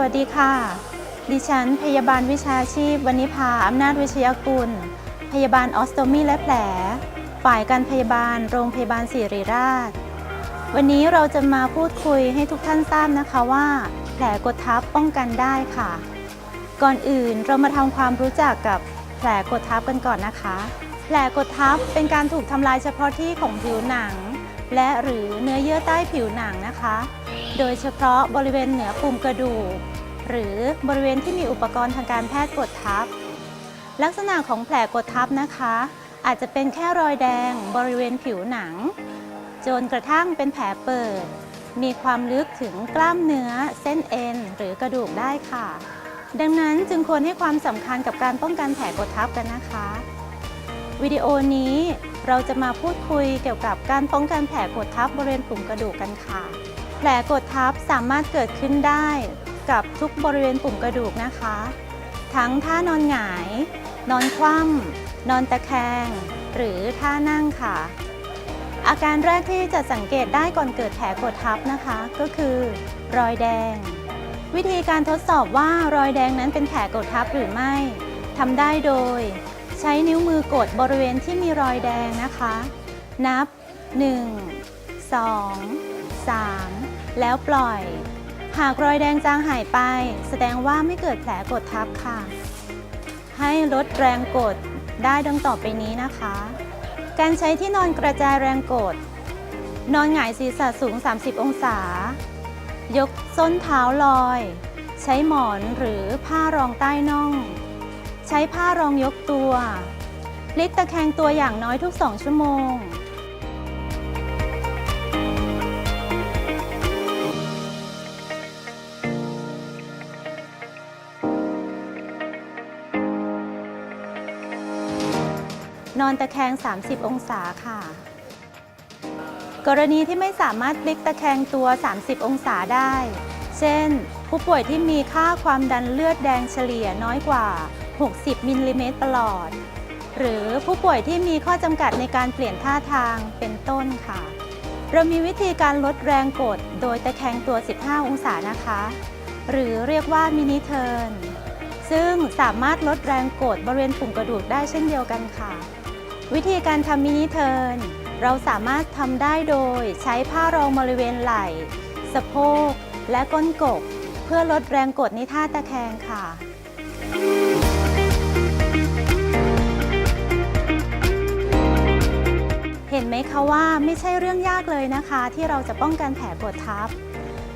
วัสดีค่ะ ดิฉัน พยาบาลวิชาชีพวณิพาอำนาจวิชยกุล พยาบาลออสโตมีและแผล ฝ่ายการพยาบาลโรงพยาบาลศิริราช วันนี้เราจะมาพูดคุยให้ทุกท่านทราบนะคะว่า แผลกดทับป้องกันได้ค่ะ ก่อนอื่นเรามาทำความรู้จักกับแผลกดทับกันก่อนนะคะ แผลกดทับเป็นการถูกทำลายเฉพาะที่ของผิวหนัง และหรือเนื้อเยื่อใต้ผิวหนังนะคะ โดยเฉพาะบริเวณเหนือปุ่มกระดูก หรือบริเวณที่มีอุปกรณ์ทางการแพทย์กดทับ ลักษณะของแผลกดทับนะคะ อาจจะเป็นแค่รอยแดงบริเวณผิวหนัง จนกระทั่งเป็นแผลเปิด มีความลึกถึงกล้ามเนื้อ เส้นเอ็น หรือกระดูกได้ค่ะ ดังนั้นจึงควรให้ความสำคัญกับการป้องกันแผลกดทับกันนะคะ วิดีโอนี้ เราจะมาพูดคุยเกี่ยวกับการป้องกันแผลกดทับบริเวณปุ่มกระดูกกันค่ะ แผลกดทับสามารถเกิดขึ้นได้กับทุกบริเวณปุ่มกระดูกนะคะ ทั้งท่านอนหงาย นอนคว่ำนอนตะแคง หรือท่านั่งค่ะ อาการแรกที่จะสังเกตได้ก่อนเกิดแผลกดทับนะคะ ก็คือ รอยแดง วิธีการทดสอบว่ารอยแดงนั้นเป็นแผลกดทับหรือไม่ทำได้โดย ใช้นิ้วมือกดบริเวณที่มีรอยแดงนะคะ นับ 1 2 3 แล้วปล่อย หากรอยแดงจางหายไป แสดงว่าไม่เกิดแผลกดทับค่ะ ให้ลดแรงกดได้ดังต่อไปนี้นะคะ การใช้ที่นอนกระจายแรงกด นอนหงายศีรษะสูง 30 องศา ยกส้นเท้าลอย ใช้หมอนหรือผ้ารองใต้น่อง ใช้ผ้ารองยกตัวพลิกตะแคงตัวอย่างน้อยทุก 2 ชั่วโมง นอนตะแคง 30 องศาค่ะ กรณีที่ไม่สามารถพลิกตะแคงตัว 30 องศาได้ เช่น ผู้ป่วยที่มีค่าความดันเลือดแดงเฉลี่ยน้อยกว่า 60 มิลลิเมตรประหลอด หรือผู้ป่วยที่มีข้อจำกัดในการเปลี่ยนท่าทางเป็นต้นค่ะ เรามีวิธีการลดแรงกดโดยตะแคงตัว 15 องศานะคะ หรือเรียกว่ามินิเทิร์นซึ่งสามารถลดแรงกดบริเวณปุ่มกระดูกได้เช่นเดียวกันค่ะ วิธีการทำมินิเทิร์นเราสามารถทำได้โดยใช้ผ้ารองบริเวณไหล่ สะโพก และก้นกบ เพื่อลดแรงกดในท่าตะแคงค่ะ เห็นไหมคะว่าไม่ใช่เรื่องยากเลยนะคะ ที่เราจะป้องกันแผลกดทับ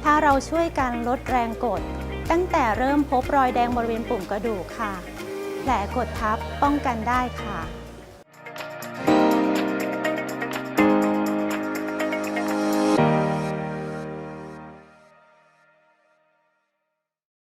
ถ้าเราช่วยกันลดแรงกด ตั้งแต่เริ่มพบรอยแดงบริเวณปุ่มกระดูกค่ะ แผลกดทับป้องกันได้ค่ะ